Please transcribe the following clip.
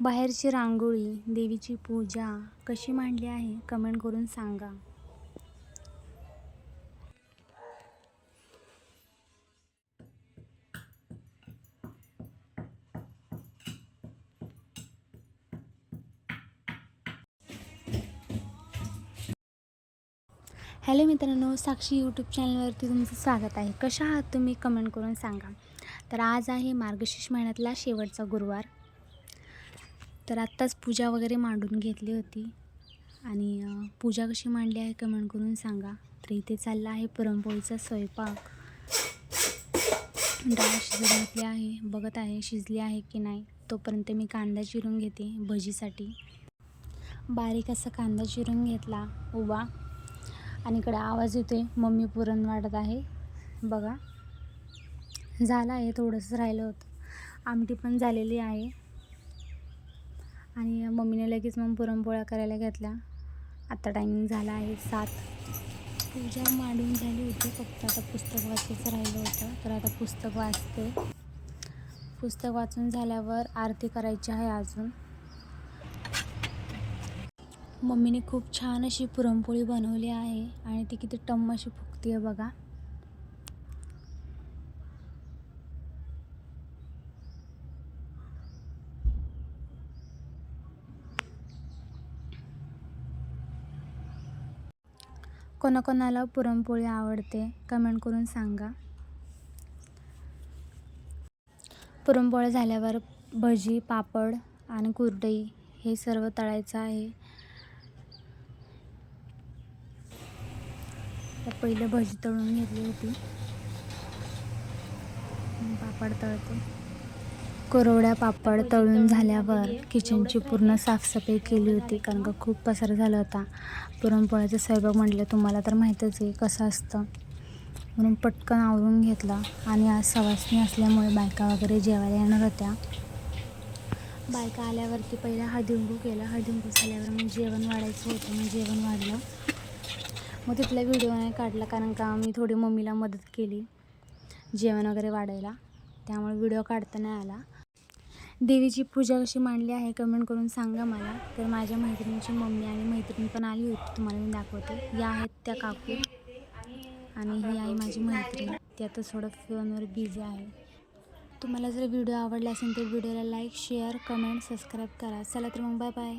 बाहेरची रांगोळी देवीची पूजा कशी मांडली आहे कमेंट करून सांगा. हॅलो मित्रांनो साक्षी यूट्यूब चॅनलवरती तुमचं स्वागत आहे. कशा आहात तुम्ही? कमेंट करून सांगा. तर आज आहे मार्गशीर्ष महिन्यातला शेवटचा गुरुवार. तर आत्ताच पूजा वगैरे मांडून घेतली होती. आणि पूजा कशी मांडली आहे कमेंट करून सांगा. तर इथे चालला आहे पुरणपोळीचा स्वयंपाक. डाळ शिजून घेतली आहे. बघत आहे शिजली आहे की नाही. तोपर्यंत मी कांदा चिरून घेते भजीसाठी. बारीक असा कांदा चिरून घेतला. उभा. आणि इकडे आवाज येतोय. मम्मी पुरण वाटत आहे. बघा. झालं आहे थोडंसं राहिलं होतं. आमटी पण झालेली आहे. आणि मम्मीने लगेच मग पुरणपोळ्या करायला घेतल्या. आता टायमिंग झाला आहे सात. पूजा मांडून झाली होती. फक्त आता पुस्तक वाचायचं राहिलं होतं. तर आता पुस्तक वाचते. पुस्तक वाचून झाल्यावर आरती करायची आहे अजून. मम्मीने खूप छान अशी पुरणपोळी बनवली आहे आणि ती किती टम्म अशी फुगती आहे बघा. कोणाकोणाला पुरणपोळी आवडते कमेंट करून सांगा. पुरणपोळ्या झाल्यावर भजी पापड आणि कुरडई हे सर्व तळायचं आहे. पहिलं भजी तळून घेतली होती. पापड तळते. कोरवड्या पापड तळून झाल्यावर किचनची पूर्ण साफसफाई केली होती कारण का खूप पसार झाला होता. पुरणपोळ्याचा स्वयंपाक म्हटलं तुम्हाला तर माहीतच आहे कसं असतं. म्हणून पटकन आवरून घेतला. आणि आज सवासणी असल्यामुळे बायका वगैरे जेवायला येणार होत्या. बायका आल्यावरती पहिला हळदीकुंकू केला. हळदीकुंकू झाल्यावर मग जेवण वाढायचं होतं मग जेवण वाढलं. मग तिथला व्हिडिओ नाही काढला कारण का मी थोडी मम्मीला मदत केली जेवण वगैरे वाढायला. त्यामुळे व्हिडिओ काढता नाही आला. देवीची पूजा कशी मांडली आहे कमेंट करून सांगा मला. तर माझ्या मैत्रिणीची मम्मी आणि मैत्रीण पण आली होती तुम्हाला मी दाखवते. या आहेत त्या काकू आणि ही आहे माझी मैत्रीण. ती आता थोडं फोनवर बिझी आहे. तुम्हाला जर व्हिडिओ आवडला असेल तर व्हिडिओला लाईक शेअर कमेंट सबस्क्राईब करा. चला तर मग बाय बाय